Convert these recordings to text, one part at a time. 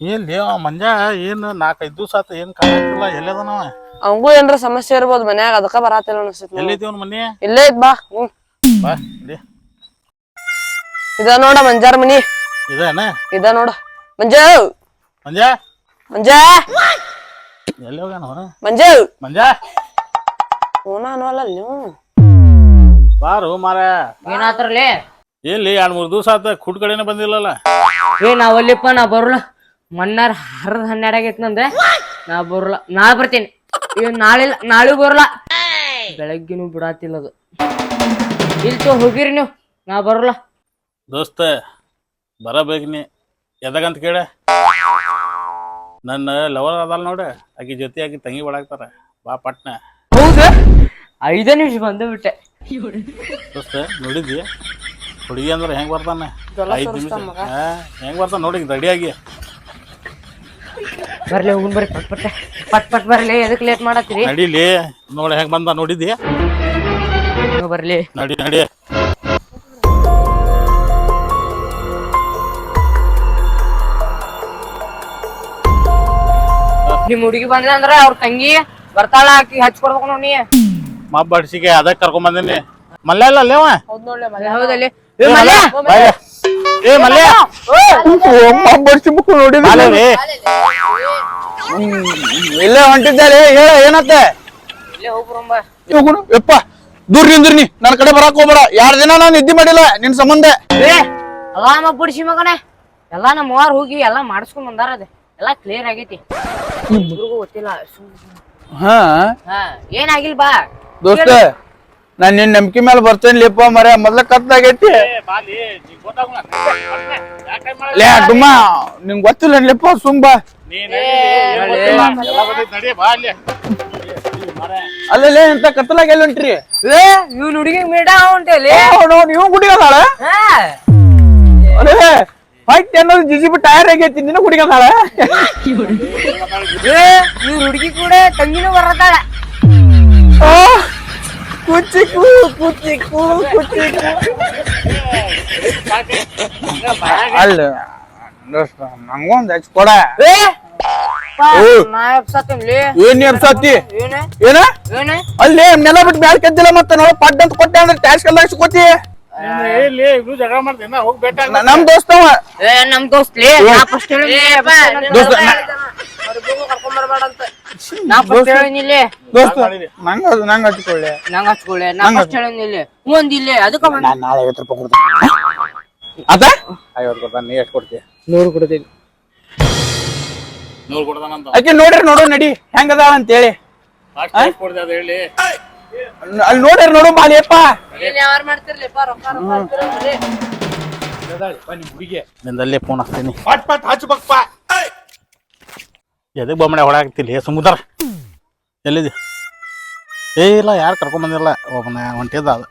ಎಲ್ಲಿ ಅವ ಮಂಜ ಏನು ನಾಲ್ಕೈದು ದಿವಸ ಆತ ಏನು ಕಾಯಿಲ್ಲ ಎಲ್ಲದನವ ಅವಂಗೂ ಏನ್ರ ಸಮಸ್ಯೆ ಇರ್ಬೋದು ಮನ್ಯಾಗ ಅದಕ್ಕ ಬರಾತಿಲ್ಲ ಅನಿಸ್ತೈತಿ ಎಲ್ಲೈತಿ ಅವ್ನ ಮನೆ ಇಲ್ಲೇ ಇದ್ ಬಾ ಹ್ಮ್ ಬಾ ಇಲ್ಲಿ. ಇದ ನೋಡ ಮಂಜಾರ್ ಮನಿ. ಇದೇನ? ಇದ ನೋಡ. ಮಂಜ. ಮಂಜ? ಮಂಜ. ಎಲ್ಲಿ ಹೋಗ್ಯಾನ ಅವ? ಮಂಜ. ಮಂಜ? ಓನ ಅನ್ನವಲ್ಲ ನೀವು ಬಾರು ಮಾರ ಏನಾತ್ರಲೇ ಎಲ್ಲಿ ಎರಡ್ ಮೂರ್ ದಿವಸ ಆತ ಕುಡ್ ಕಡೆನೇ ಬಂದಿಲ್ಲಲ್ಲ. ಏ ನಾವಲ್ಲಿಪ್ಪ ನಾ ಬರಲ್ಲ. ಮಣ್ಣಾರ ಹರದ್ ಹನ್ನೆರಡು ಆಗೈತ್ ನಂದ ನಾ ಬರಲ್ಲ ನಾ ಬರ್ತೀನಿ. ಇವ್ ನಾಳೆ ನಾಳೆ ಬರಲ್ಲ ಬೆಳಗ್ಗೆನು ಬಿಡಾತಿಲ್ಲ ಅದು. ಇಲ್ತೋ ಹೋಗಿರಿ ನೀವು ನಾ ಬರಲ್ಲ. ದೋಸ್ತ ಬರಬೇಕು ನೀ. ಎದಗಂತ ಕೇಳ. ನನ್ನ ಲವರ್ ಅದಲ್ಲ ನೋಡ ಆಕಿ ಜೊತೆ ಆಕಿ ತಂಗಿ ಒಳಗ್ತಾರ ಬಾ ಪಟ್ನ. ಹೌದು ಐದೇ ನಿಮಿಷ ಬಂದು ಬಿಟ್ಟೆ. ದೋಸ್ತ ನೋಡಿದ್ವಿ ಹುಡುಗಿ ಅಂದ್ರೆ ಹೆಂಗ್ ಬರ್ತಾನೆ? ಐದು ನಿಮಿಷ. ಹಾ ಹೆಂಗ್ ಬರ್ತಾನ ನೋಡಿ ರೆಡಿಯಾಗಿ ಬರ್ಲಿ ಹೋಗುನ್ ಬರ್ರಿ ಪಟ್ ಪಟ್ ಪಟ್ ಪಟ್ ಬರ್ಲಿ ಎದಕ್ ಲೇಟ್ ಮಾಡತ್ತೀರಿ? ನಡಿಲಿ ನೋಡಿ ಹೆಂಗ್ ಬಂದ ನೋಡಿದ್ದಿ ನೀವು ಬರ್ಲಿ. ನಡಿ ನಡಿ. ನಿಮ್ ಹುಡುಗಿ ಬಂದ್ರೆ ಅಂದ್ರ ಅವ್ರ ತಂಗಿ ಬರ್ತಾಳ ಆಕಿ ಹಚ್ಕೊಡ್ಬೇಕು ನೋಡಿ ಮಬ್ಬಡ್ಸಿಗೆ ಅದಕ್ ಅದಕ್ಕೆ ಕರ್ಕೊಂಡ್ ಬಂದಿನಿ. ಮಲ್ಲ ಅಲ್ಲ ಅಲ್ಲೇವ ಹೌದ್ ನೋಡ್ಲೆ ಹೌದಲ್ಲಿ ಏ ಮಲ್ಯ ಬಾಯ್ಲೆ. ಏ ಮಲ್ಯ ಬಾಲೇರಿ. ಇಲ್ಲೇ ಹೊಂಟಿದ್ದಾರೆ ಹೇಳ ಏನತ್ತೆ? ಯಪ್ಪ ದೂರ ನಿಂದ್ರಿ ನೀ. ನನ್ನ ಕಡೆ ಬರಾಕ್ ಹೋಗ್ಬೇಡ. ಯಾರ ದಿನ ನಾನು ನಿದ್ದೆ ಮಾಡಿಲ್ಲ? ನಿನ್ ಸಂಬಂಧ. ಏ ಎಲ್ಲಾ ನಮ್ಮ ಬಿಡಿಸಿ ಮಗನೇ. ಎಲ್ಲಾ ನಮ್ಮ ಅವ್ವಾರ್ ಹೋಗಿ ಎಲ್ಲಾ ಮಾಡಿಸ್ಕೊಂಡ್ ಬಂದಾರ ಅದ. ಎಲ್ಲಾ ಕ್ಲಿಯರ್ ಆಗೈತಿ. ಗೊತ್ತಿಲ್ಲ ಹಾ. ಏನಾಗಿಲ್ ಬಾ. ದೋಸ್ತ ನಾನ್ ನಿನ್ ನಂಬಿಕೆ ಮೇಲೆ ಬರ್ತೇನೆ ಲಿಪ್ಪ ಮರ ಮೊದ್ಲ ಕತ್ಲಾಗೈತಿ? ಲೇ ಡುಮ್ಮ ನಿಂಗ್ ಗೊತ್ತಿಲ್ಲ ಲಿಪ್ಪ ಸುಂಬ ಬಾ. ನೀ ನಡಿ, ಎಲ್ಲ ಉಂಟ್ರಿ ನಡಿ, ಬಾ ಅಲ್ಲಿ. ಎಂತ ಕತ್ಲಾಗ ಎಲ್ಲಿ ಹೊಂಟ್ರಿ? ಏ ಇವ್ನ ಹುಡುಗಿ ಮೇಡ ನೀವು ಕುಡಿಯೋದಾಳ ಅಲ್ಲೇ ಫೈಟ್ ಅನ್ನೋದು ಜಿಜಿ ಬಿಟ್ಟು ಟೈರ್ ಆಗೈತಿ ನಿನ್ನ ಕುಡಿಯೋದಾಳ ಏ ಇವ್ರ ಹುಡುಗಿ ಕೂಡ ತಂಗಿನೂ ಬರತಾಳ ಕುಚಿಕು ಕುಚ್ಚಿಕ್ಕು ಕುಚ್ಚಿಕ್ಕು ಅಲ್ಲ ನಂಗೊಂದು ನಂಗೊಂದ್ ಹಚ್ ಕೊಡ. ಏ ಪಾ, ಓ. ನಾ ಎಬ್ಸತ್ತೀನ್ಲಿ. ಏನ್ ಎಬ್ಸತ್ತಿ? ಏನ? ಏನ? ಏನ? ಅಲ್ಲಿ ನೆಲ ಬಿಟ್ಟು ಬ್ಯಾಳ ಕೆದ್ದಿಲ್ಲ ಮತ್ತೆ ನೋಡ ಪಡ್ ಅಂತ ಕೊಟ್ಟೆ ಅಂದ್ರೆ ಟ್ಯಾಕ್ಸ್ ಸಿಕ್ಕೋತಿ ಎಲ್ಲಿ ನ- ನಮ್ ದೋಸ್ತವ ಏ ನಮ್ ದೋಸ್ತ ನಾ ಫಸ್ಟ್ ಹೇಳಿನಿಲ್ಲಿ ದೋಸ್ತ ನಂಗ ಅದು ನಂಗ ಹಚ್ಕೊಳ್ಳಿ. ನಂಗ ಹಚ್ಕೊಳ್ಳೆ. ನಾ ಫಸ್ಟ್ ಹೇಳಿನಿಲ್ಲಿ ಒಂದ್ ಇಲ್ಲಿ. ಅದಕ್ಕ ಬಂದ. ನಾನ್ ನಾಳೆ ಐವತ್ತು ರೂಪಾಯಿ ಕೊಡ್ತೀನಿ. ಅದ? ಐವತ್ತು ಕೊಡ್ತಾನೆ ನೀ ಎಷ್ಟು ಕೊಡ್ತೀಯ? ನೂರು ಕೊಡ್ತೀನಿ. ನೂರು ಕೊಡ್ದಾನಂತ ಆಕೆ ನೋಡ್ರಿ ನೋಡು ನಡಿ. ಹೆಂಗದ ಅಂತ ಹೇಳಿ ಅಷ್ಟ್ ಎಷ್ಟ್ ಕೊಡ್ದೆ ಅದ್ ಹೇಳಿ. ಅಲ್ಲಿ ನೋಡ್ರಿ ನೋಡು ಮಾಲಿಯಪ್ಪ ಯಾರು ಮಾಡ್ತಿರ್ಲಿಪ್ಪ? ರೊಕ್ಕ ರೊಕ್ಕ. ನಿಂದಲ್ಲೇ ಫೋನ್ ಹಾಕ್ತೀನಿ. ಪಟ್ ಎದಕ್ ಬೊಮ್ಮನೆ ಏ ಸಮುದ್ರ. ಎಲ್ಲಿದೆ ಏ ಇಲ್ಲ ಯಾರು ಕರ್ಕೊಂಡ್ ಬಂದಿಲ್ಲ ಒಬ್ಬನ ಹೊಂಟಿದ್ದ ಅದು.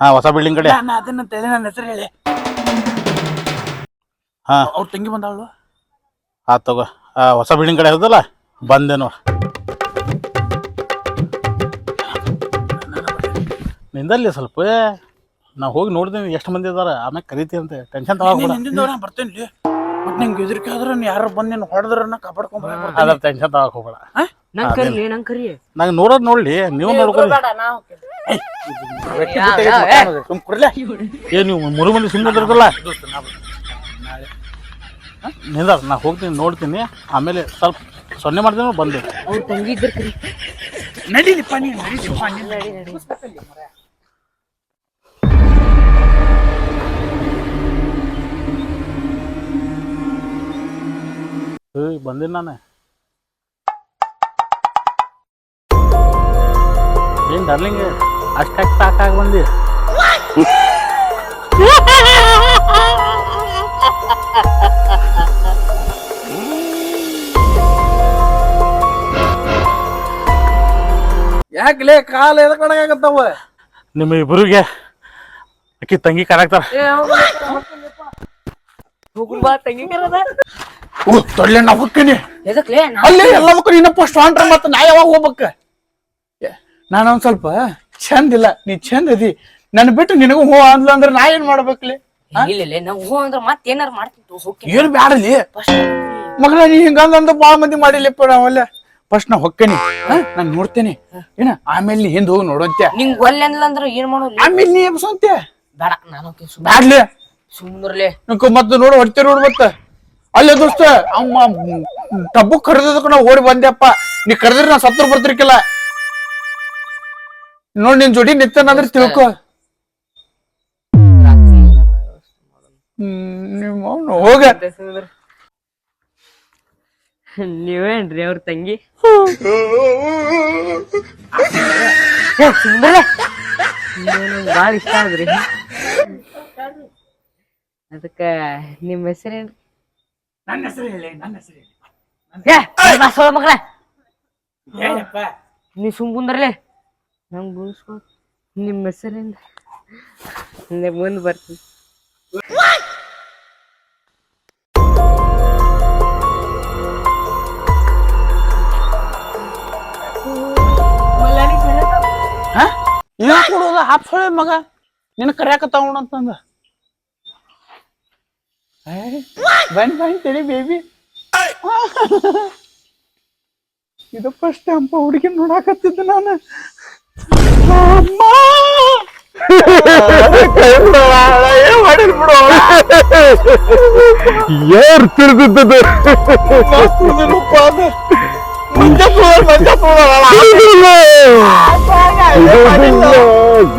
ಹಾಂ ಹೊಸ ಬಿಲ್ಡಿಂಗ್ ಕಡೆ. ನಾನು ಅದನ್ನ ತಲೆ ನನ್ನ ಹೆಸರು ಹೇಳಿ. ಹಾಂ. ಅವ್ರ ತಂಗಿ ಬಂದಾಳು ಆ ತಗೋ. ಆ ಹೊಸ ಬಿಲ್ಡಿಂಗ್ ಕಡೆ ಇರೋದಲ್ಲ ಬಂದೇನು ನೋಡ್. ನಿಂದಲ್ಲಿ ಸ್ವಲ್ಪ ನಾವು ಹೋಗಿ ನೋಡಿದ್ವಿ. ಎಷ್ಟು ಮಂದಿ ಇದ್ದಾರೆ ಆಮೇಲೆ ಕರಿತೀನಿ ಅಂತ. ಟೆನ್ಷನ್ ತಗೋಬೇಡ ಬರ್ತೀನಿ ಬರ್ತೇನೆ ನಿಂಗೆ ಎದುರಿಕೆ ಆದ್ರ ಯಾರು ಬಂದ್ ನಿನ್ನ ಹೊಡೆದ್ರನ್ನ ಕಾಪಾಡ್ಕೊಂಡ್ ಅದ್ರ ಟೆನ್ಷನ್ ತಗೋಕ್ ಹೋಗ್ಬೇಡ. ನಂಗ್ ಕರಿ ನಂಗ್ ಕರಿ. ನಂಗೆ ನೋಡೋದ್ ನೋಡ್ಲಿ ನೀವು ನೋಡ್ಕೊಳ್ಳಿ. ಸುಮ್ ಏ ನೀವು ಮೂರು ಮಂದಿ ಸುಮ್ಮನೆ ಇದ್ರದಲ್ಲ. ನಿಂದಾರ ನಾ ಹೋಗ್ತೀನಿ ನೋಡ್ತೀನಿ. ಆಮೇಲೆ ಸ್ವಲ್ಪ ಸೊನ್ನೆ ಮಾಡ್ತೀನಿ ಬಂದೆ. ಅವ್ರ ತಂಗಿ ಇದ್ರ ಕರಿ. ನಡೀಲಿಪ್ಪ ನೀ ನಡೀಲಿಪ್ಪ ಏಯ್ ಬಂದಿನಿ ನಾನು. ಏನು ಡರ್ಲಿಂಗ್ ಅಷ್ಟಾಗಿ ಸಾಕಾಗಿ ಬಂದಿ? ಯಾಕಲೇ ಕಾಲ ಎದಕ್ ಆಗತ್ತವ ನಿಮ್ಮ ಇಬ್ಬರಿಗೆ ಅಕ್ಕಿ ತಂಗಿ ಬಾ ತಂಗಿ ಕರದ. ತೊಡ್ಲೆ ನಾ ಹೋಗ್ತೀನಿ ಎದಕ್ಲೆ? ಅಲ್ಲೇ ಎಲ್ಲ ಮಕ್ಕಳು ಇನ್ನಪ್ಪ ಸ್ಟ್ರಾಂಡ್ರ ಮತ್ತ ನಾ ಯಾವಾಗ ಹೋಗ್ಬೇಕ? ನಾನು ಒಂದ್ ಸ್ವಲ್ಪ ಚಂದ ಇಲ್ಲ ನೀ ಚಂದ ಅದಿ ನನ್ ಬಿಟ್ಟು ನಿನಗೂ ಹೋ ಅಂದ್ಲ ಅಂದ್ರೆ ನಾ ಏನ್ ಮಾಡ್ಬೇಕ್ಲಿ? ಇಲ್ಲ ನಾವು ಹೂ ಅಂದ್ರ ಮತ್ ಏನಾರ ಮಾಡ್ತೀನಿ ಏನ್ ಬ್ಯಾಡಲಿ ಮಗಳ ನೀ ಹಿಂಗಂದಂತ ಬಾಳ ಮಂದಿ ಮಾಡಿಲ್ಲಪ್ಪ ನಾವಲ್ಲ ಫಸ್ಟ್ ನಾ ಹೊಕ್ಕೇನಿ. ನಾನ್ ನೋಡ್ತೇನೆ. ಏನ ಆಮೇಲೆ ನೀ ಹಿಂದ್ ಹೋಗಿ ನೋಡಂತೆ ನಿಂಗ್ ಒಲ್ಲೆ ಅಂದ್ರ ಏನ್ ಮಾಡೋಲ್ಲ ಆಮೇಲೆ ನೀ ಎಬ್ಸಂತೆ ಬೇಡ ನಾನು ಸುಮ್ಮನೆ ಬ್ಯಾಡ್ಲಿ? ಸುಮ್ಮರ್ಲೆ ನಿಂಕ ಮತ್ತೆ ನೋಡು ಹೊಟ್ಟೆ ನೋಡು ಮತ್ತೆ. ಅಲ್ಲೇ ದೋಸ್ತ ಅಮ್ಮ ಟಬ್ಬು ಕರೆದದಕ್ಕ ನಾ ಓಡಿ ಬಂದೆಪ್ಪ ನೀ ಕರೆದ್ರೆ ನಾ ಸತ್ರ ಬರ್ತಿರ್ಕಿಲ್ಲ. ನೋಡ್ ನಿನ್ ಜೋಡಿ ನಿತ್ತನಂದ್ರೆ ತಿಳ್ಕೊ. ನಿಮ್ಮ ಹೋಗ. ನೀವೇನ್ರಿ ಅವ್ರ ತಂಗಿ? ಬಾಳ ಇಷ್ಟ ಆದ್ರಿ? ಅದಕ್ಕ ನಿಮ್ಮ ಹೆಸರೇನ್ರಿ? ನನ್ನ ಹೆಸರು ಹೇಳಿ ನನ್ನ ಹೆಸರು ಹೇಳಿ. ಏ ಮಗಳ. ನೀ ಸುಮ್ ಕುಂದ್ರಲೆ. ನಂಗೆ ನಿಮ್ಮ ನಿಮ್ ಹೆಸರೇನ್ ಮುಂದೆ ಬರ್ತೀನಿ. ಹಾ? ಏನ್ ಕೊಡೋದ ಹಾಪ್ ಸೊಳೆ ಮಗ. ನಿನ್ನ ಕರ್ಯಾಕತ್ತಾವ ಅಂತಂದ ಬನ್ ಬನ್ ತಡಿ ಬೇಬಿ ಇದು ಫಸ್ಟ್ ಟೈಮ್ ಹುಡುಗಿ ನೋಡಾಕತ್ತಿದ್ದು ನಾನು. ಅಮ್ಮ! ಯಾರು ತಿಳಿದಿದ್ದದು.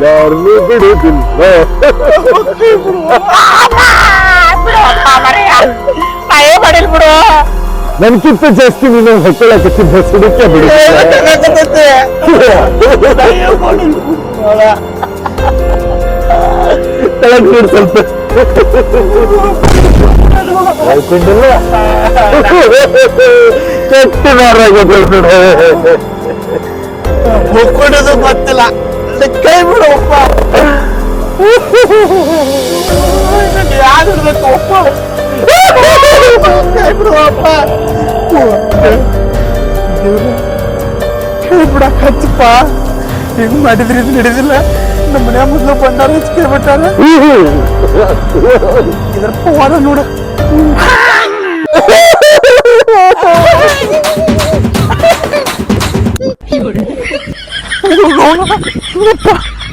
ಯಾರನ್ನೂ ಬಿಡುದಿಲ್ಲ. ಮಾಡಿಲ್ ಬಿಡು. ನನ್ಕಿಂತ ಜಾಸ್ತಿ ನೀನು ಹೊಕ್ಕಳಕತ್ತಿದ್ದ ಸುಡುಕ್ಕೆ ಕರ್ಯಾಕತ್ತೈತಿ. ನಾ ಏನ್ ಮಾಡಿಲ್ ಬಿಡು. ತಳಗ್ ನೀರು ಸ್ವಲ್ಪ. ಆಯ್ತಿದ್ದಿಲ್ಲ ಕೆಟ್ಟ ಗೊತ್ತಿಲ್ಲ. ಕೈ ಬಿಡುವಪ್ಪ ಯಾರಿರ್ಬೇಕು ಬಿಡಕ್ ಹಚ್ಚಪ್ಪ ಹಿಂಗ್ ಮಾಡಿದ್ರಿ ಇದು ನಡೆದಿಲ್ಲ ನಮ್ಮ ಮನೆ ಮೊದ್ಲು ಬಂದಾರ ಹಚ್ಕೈ ಬಿಟ್ಟಾರ ಇದ್ರ ಪವಾಡ ನೋಡು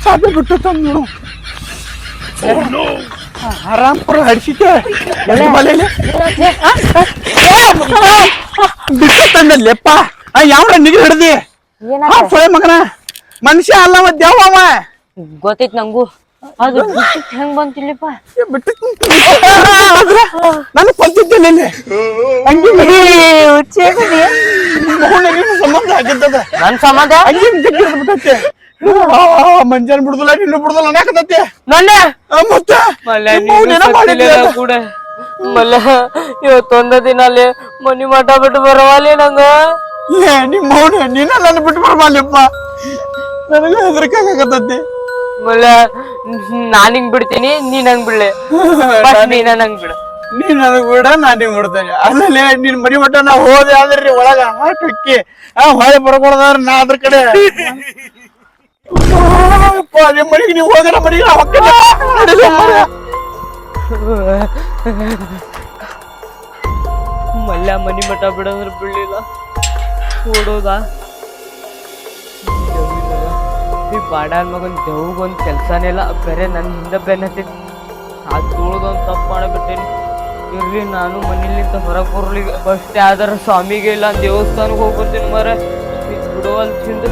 ಸಾಧ್ಯ ಬಿಟ್ಟು ತಂದು ನೋಡು ಆರಾಮ್ಪುರ ಹಡಿಸಿದ್ದೆ ಮಲೆಯಲ್ಲಿ ಬಿಟ್ಟು ತಂದಲ್ಲೆಪ್ಪ ಯಾವ ನಿಗಿ ಹಿಡ್ದಿ ಸೊಳೆ ಮಗನ. ಮನುಷ್ಯ ಅಲ್ಲವ ದೇವ ಅವ. ಗೊತ್ತೈತ್ ನಂಗೂ. ಅದು ಬಿಟ್ಟಿದ್ ಹೆಂಗ್ ಬಂತಿಲ್ಲಪ್ಪ? ಬಿಟ್ಟು ನನಗೆ ಬಂದಿದ್ದಿಲ್ಲ ಇಲ್ಲಿ ಸಂಬಂಧ ಆಗಿದ್ದದ. ನನ್ ಸಂಬಂಧ? ಬಿಟ್ಟೈತೆ ಮಂಜಾನ್ ಬಿಡುದಿಲ್ಲ ನಿನ್ನ ಬಿಡುದಿಲ್ಲ ಅನ್ನಾಕತೈತೆ ಮೊನ್ನೆ ಮತ್ತೆ? ಮಲ್ಲ ಮೌನೇನ ಮಾಡಿದ್ದೆ ಅದ. ಕೂಡ. ಮಲ್ಲ ಇವತ್ತೊಂದ ದಿನ ಅಲ್ಲಿ ಮನಿ ಮಠ ಬಿಟ್ಟು ಬರವಾಲಿ ನಂಗ. ಏ ನಿಮ್ಮ ಮೌನ ನೀನ ನನ್ನ ಬಿಟ್ಟು ನನಗೆ ಹೆದರ್ಕಾಗತ್ತೈತಿ ಮಲ್ಲ ನಾನ್ ಹಿಂಗ್ ಬಿಡ್ತೀನಿ ನೀನ್ ಹಂಗ್ ಬಿಡ್ಲೆ. ನೀನ್ ಹಂಗ್ ಬಿಡು. ನೀ ನನಗ್ ಬಿಡ ನಾನ್ ನಿಂಗ್ ಬಿಡ್ತೇನೆ. ಅಲ್ಲಲ್ಲಿ ನಿನ್ ಮನಿ ಮಠ ನಾ ಹೋದೆ ಆದ್ರಿ ಒಳಗ ಹಾಕಿ ಆ ಹೊಳೆ ಬರ್ಕೊಳದಾರ ನಾ ಅದ್ರ ಕಡೆ. ನಿಮ್ ಮನಿಗೆ ನೀವು ಹೋದ್ರ ಮನಿಗೆ ನಾ. ಮಲ್ಲ ಮನಿ ಮಠ ಬಿಡಂದ್ರ ಬಿಡ್ಲಿಲ್ಲ. ಓಡೋದ ಈ ಬಾಡಾನ್ ಮಗನ್ ದೇವ್ಗೊಂದ್ ಕೆಲಸನೇ ಇಲ್ಲ, ಬೇರೆ ನನ್ ಹಿಂದೆ ಬೆನ್ನತ್ತಿದ್ ಅದು ತುಳ್ದೊಂದ್ ತಪ್ಪು ಮಾಡಬಿಟ್ಟೇನಿ. ಇರ್ಲಿ, ನಾನು ಮನೇಲಿಂದ ಹೊರಗೆ ಬರ್ಲಿಗ ಬಸ್ ಆದ್ರ ಸ್ವಾಮಿಗೆ ಇಲ್ಲ ದೇವಸ್ಥಾನಕ್ಕೆ ಹೋಗ್ಬರ್ತೀನಿ ಮರ ಬಿಡುವಲ್ ತಿಂದು